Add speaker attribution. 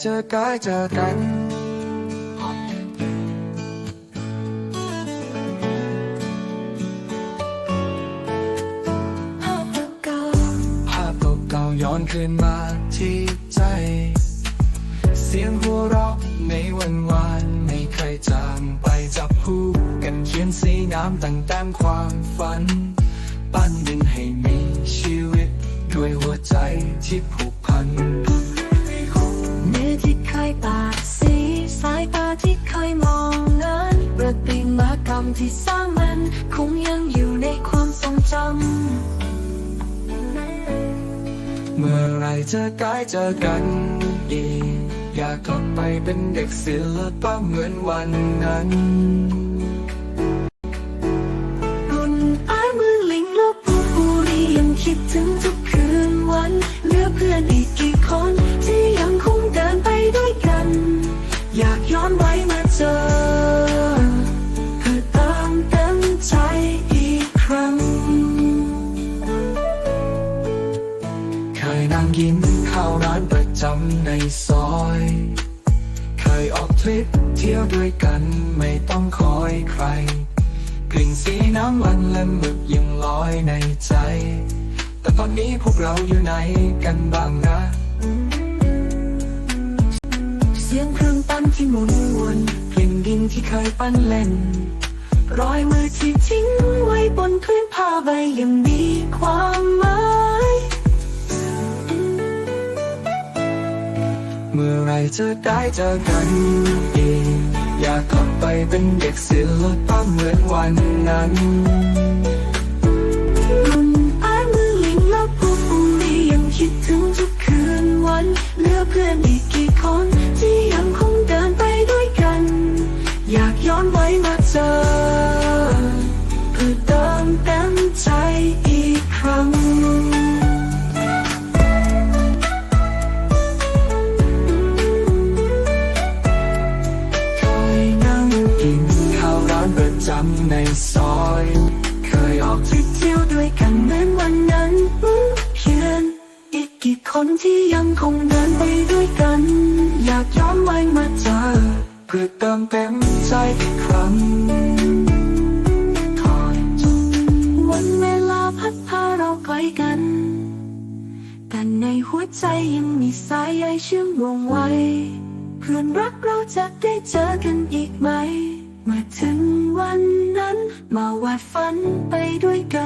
Speaker 1: เจอกายเจอกัน
Speaker 2: ภาพเก่า
Speaker 1: ภาพเก่าๆย้อนคืนมาที่ใจ เสียงหัวเราะในวันวานไม่เคยจางไปจับคู่กันเขียนสีน้ำตั้งแต่ความฝัน ปั้นดินให้มีชีวิต ด้วยหัวใจที่ผูกพัน
Speaker 2: รมที่สร้างมันคงยังอยู่ในความทรงจำ
Speaker 1: เมื่อไรเจอกายเจอกันอีกอยากกลับไปเป็นเด็กศิลปะเหมือนวันนั้น
Speaker 2: รุ่น นั่งกิน
Speaker 1: ข้าวร้านประจำในซอย เคยออกทริปเที่ยวด้วยกันไม่ต้องคอยใคร กลิ่นสีน้ำมันและหมึกยังลอยในใจ แต่ตอนนี้พวกเราอยู่ไหนกันบ้างนะ
Speaker 2: เสียงเครื่องปั้นที่หมุนวนกลิ่นดินที่เคยปั้นเล่นรอยมือที่ทิ้งไว้บนพื้นผ้าใบยังมีความ
Speaker 1: เมื่อไรจะได้เจอกันอีกอยากกลับไปเป็นเด็กศิลปะเหมือนวันนั้น
Speaker 2: รุนอายมือลิงและผู้ปุรียังคิดถึงทุกคืนวันเหลือเพื่อนอีกกี่คน จำ
Speaker 1: ในซอย เคยออกทริป
Speaker 2: เที่ยวด้วยกันเหมือนวันนั้นเพียนอีกกี่คนที่ยังคงเดินไปด้วยกัน อยากย้อนไว้มาเจอ
Speaker 1: เพื่อเติมเต็มใจอีกครั้ง
Speaker 2: ถอยจนวันเวลาพัดพาเราไกลกัน แต่ในหัวใจยังมีสายใยเชื่อมวงไว้เพื่อนรักเราจะได้เจอกันอีกไหม มื่อถึงวันนั้นมาวาดฝันไปด้วยกันอีกที